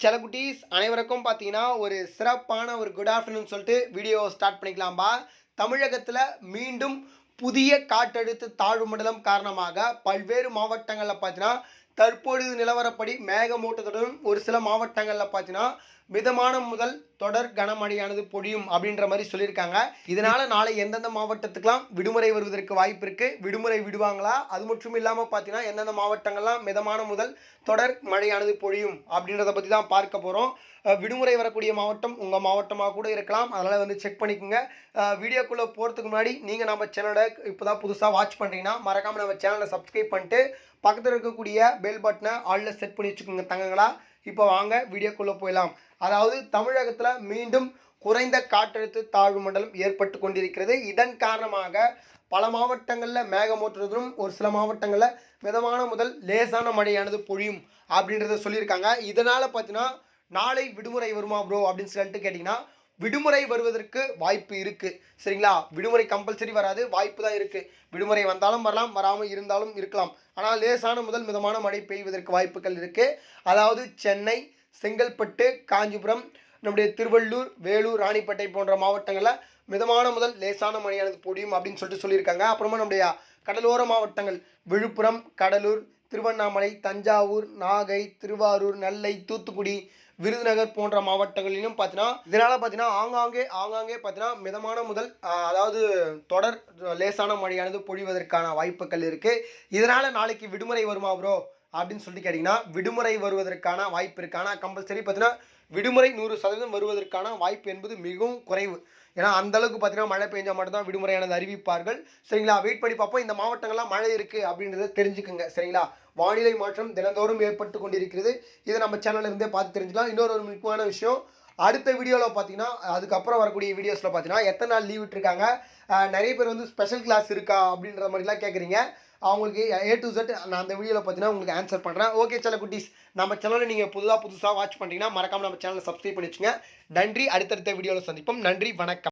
செலகுட்டீஸ் அனைவருக்கும் பார்த்தீங்கன்னா ஒரு சிறப்பான ஒரு குட் ஆஃப்டர்நூன் சொல்லிட்டு வீடியோ ஸ்டார்ட் பண்ணிக்கலாம்பா. தமிழகத்தில் மீண்டும் புதிய காற்றழுத்த தாழ்வு மண்டலம் காரணமாக பல்வேறு மாவட்டங்களில் பார்த்தீங்கன்னா தற்பொழுது நிலவரப்படி மேகமூட்டத்துடன் ஒரு சில மாவட்டங்களில் பார்த்தீங்கன்னா மிதமான முதல் தொடர் கனமழையானது பொழியும் அப்படின்ற மாதிரி சொல்லியிருக்காங்க. இதனால நாளை எந்தெந்த மாவட்டத்துக்கெல்லாம் விடுமுறை வருவதற்கு வாய்ப்பு இருக்கு விடுமுறை விடுவாங்களா? அது மட்டும் இல்லாமல் பார்த்தீங்கன்னா எந்தெந்த மாவட்டங்கள்லாம் மிதமான முதல் தொடர் மழையானது பொழியும் அப்படின்றத பற்றி தான் பார்க்க போகிறோம் விடுமுறை வரக்கூடிய மாவட்டம் உங்கள் மாவட்டமாக கூட இருக்கலாம். அதனால் வந்து செக் பண்ணிக்கோங்க. வீடியோக்குள்ளே போகிறதுக்கு முன்னாடி நீங்கள் நம்ம சேனலை இப்போ தான் புதுசாக வாட்ச் பண்ணுறீங்கன்னா மறக்காமல் நம்ம சேனலை சப்ஸ்கிரைப் பண்ணிட்டு பக்கத்தில் இருக்கக்கூடிய பெல் பட்டனை ஆளில் செட் பண்ணி வச்சுக்கோங்க தங்கங்களா. இப்போ வாங்க வீடியோக்குள்ளே போயிடலாம். அதாவது தமிழகத்தில் மீண்டும் குறைந்த காற்றழுத்த தாழ்வு மண்டலம் ஏற்பட்டு கொண்டிருக்கிறது. இதன் காரணமாக பல மாவட்டங்களில் மேகமூட்டுறதும் ஒரு சில மாவட்டங்களில் மிதமான முதல் லேசான மழையானது பொழியும் அப்படின்றத சொல்லியிருக்காங்க. இதனால் பார்த்தீங்கன்னா நாளை விடுமுறை வருமா ப்ரோ அப்படின்னு சொல்லிட்டு கேட்டிங்கன்னா விடுமுறை வருவதற்கு வாய்ப்பு இருக்குது சரிங்களா? விடுமுறை கம்பல்சரி வராது வாய்ப்பு தான் இருக்குது விடுமுறை வந்தாலும் வரலாம் வராமல் இருந்தாலும் இருக்கலாம். ஆனால் லேசான முதல் மிதமான மழை பெய்வதற்கு வாய்ப்புகள் இருக்குது அதாவது சென்னை செங்கல்பட்டு காஞ்சிபுரம் நம்முடைய திருவள்ளூர் வேலூர் ராணிப்பேட்டை போன்ற மாவட்டங்களில் மிதமான முதல் லேசான மழையானது பொடியும் அப்படின்னு சொல்லிட்டு சொல்லியிருக்காங்க. அப்புறமா நம்முடைய கடலோர மாவட்டங்கள் விழுப்புரம் கடலூர் திருவண்ணாமலை தஞ்சாவூர் நாகை திருவாரூர் நெல்லை தூத்துக்குடி விருதுநகர் போன்ற மாவட்டங்களிலும் பார்த்தீங்கன்னா இதனால் பார்த்தீங்கன்னா ஆங்காங்கே ஆங்காங்கே பார்த்தீங்கன்னா மிதமான முதல் அதாவது தொடர் லேசான மழையானது பொழிவதற்கான வாய்ப்புகள் இருக்குது இதனால் நாளைக்கு விடுமுறை வருமா ப்ரோ அப்படின்னு சொல்லிட்டு கேட்டிங்கன்னா விடுமுறை வருவதற்கான வாய்ப்பு இருக்கானா ஆனால் கம்பல்சரி பார்த்தீங்கன்னா விடுமுறை நூறு சதவீதம் வருவதற்கான வாய்ப்பு என்பது மிகவும் குறைவு. ஏன்னா அந்தளவுக்கு பார்த்தீங்கன்னா மழை பெஞ்சால் மட்டும்தான் விடுமுறையானது அறிவிப்பார்கள். சரிங்களா? வெயிட் பண்ணி பார்ப்போம். இந்த மாவட்டங்கள்லாம் மழை இருக்குது அப்படின்றத தெரிஞ்சுக்குங்க. சரிங்களா? வானிலை மாற்றம் தினந்தோறும் ஏற்பட்டு கொண்டிருக்கிறது. இதை நம்ம சேனல்ல இருந்தே பார்த்து தெரிஞ்சுக்கலாம். இன்னொரு ஒரு முக்கியமான விஷயம் அடுத்த வீடியோவில் பார்த்தீங்கன்னா அதுக்கப்புறம் வரக்கூடிய வீடியோஸில் பார்த்தீங்கன்னா எத்தனை நாள் லீவ் விட்டுருக்காங்க? நிறைய பேர் வந்து ஸ்பெஷல் கிளாஸ் இருக்கா? அப்படின்ற மாதிரிலாம் கேட்குறீங்க அவங்களுக்கு ஏ டு செட் நான் அந்த வீடியோவில் பார்த்தீங்கன்னா உங்களுக்கு ஆன்சர் பண்ணுறேன் ஓகே சில குட்டீஸ். நம்ம சேனலை நீங்கள் புதுதாக புதுசாக வாட்ச் பண்ணிட்டீங்கன்னா மறக்காமல் நம்ம சேனலை சப்ஸ்கிரைப் பண்ணி வச்சுங்க நன்றி. அடுத்தடுத்த வீடியோவில் சந்திப்போம். நன்றி. வணக்கம்.